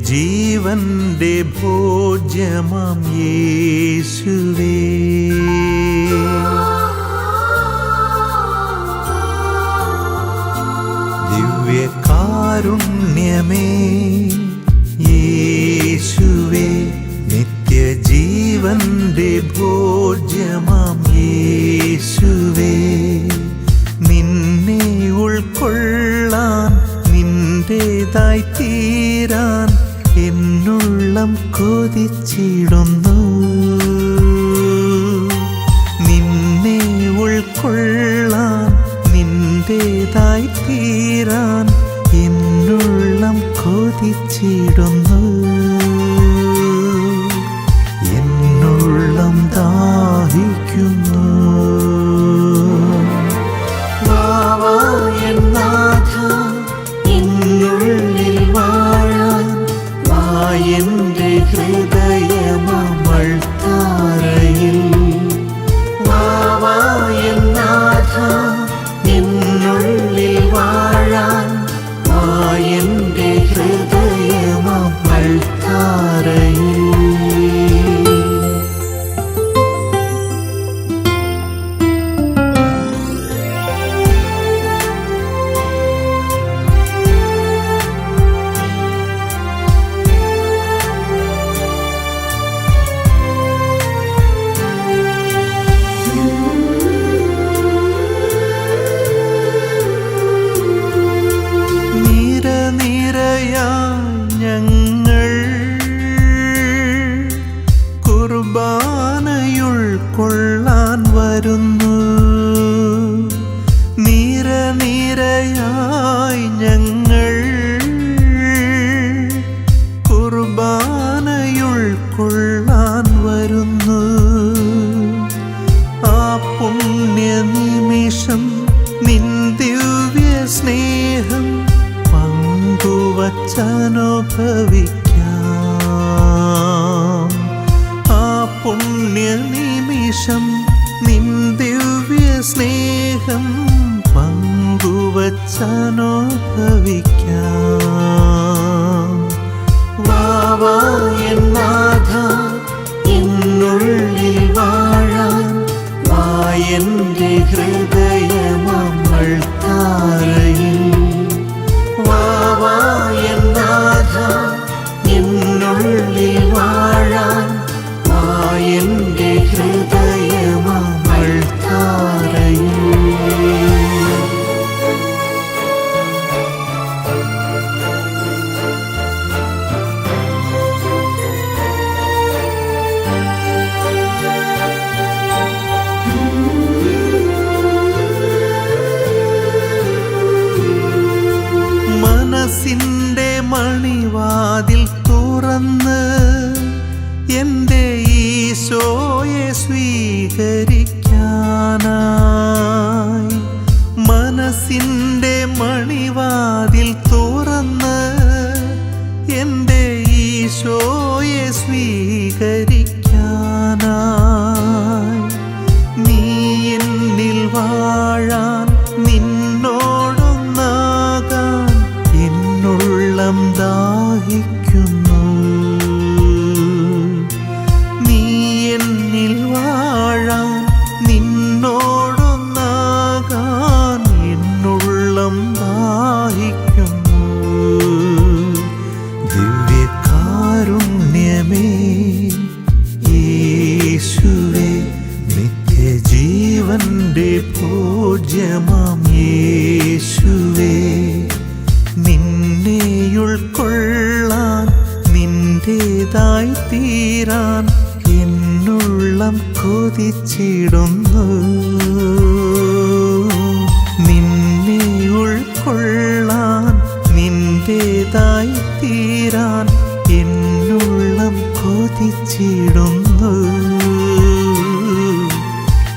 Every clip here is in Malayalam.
നിത്യജീവന്റെ ഭോജ്യമാം യേശുവേ. ദിവ്യകാരുണ്യമേ യേശുവേ നിത്യജീവന്റെ ഭോജ്യമാം യേശുവേ. നിന്നെ ഉൾക്കൊള്ളാൻ നിന്റേതായി കൊതിച്ചിടുന്നു. നിന്നെ ഉൾക്കൊള്ളാൻ നിന്റേതായി തീരാൻ എന്നുള്ളം കൊതിച്ചിടുന്നു. പുണ്യ നിമിഷം നിൻ ദിവ്യ സ്നേഹം പങ്കുവച്ചനുഭവിക്കാം. ആ പുണ്യനിമിഷം നിൻ ദിവ്യ സ്നേഹം പങ്കുവച്ചനുഭവിക്കാം. മനസ്സിന്റെ മണിവാതിൽ തുറന്ന് എന്റെ ഈശോയെ സ്വീകരിക്കാനായി മനസ്സിന്റെ നിത്യജീവന്റെ പൂജ്യമാം യേശുവേ നിന്നെ ഉൾക്കൊള്ളാൻ നിന്റേതായി തീരാൻ എന്നുള്ളം കൊതിച്ചിടുന്നു. നിന്നെ ഉൾക്കൊള്ളാൻ നിന്റേതായി തീരാൻ എന്നുള്ളം കൊതിച്ചിടുന്നു.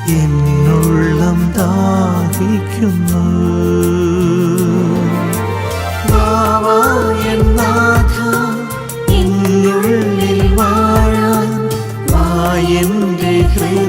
എന്നുള്ളം ദാഹിക്കുന്നു. നാഥ എന്നുള്ളിൽ വാഴാൻ വായന്റെ ഹൃദയ.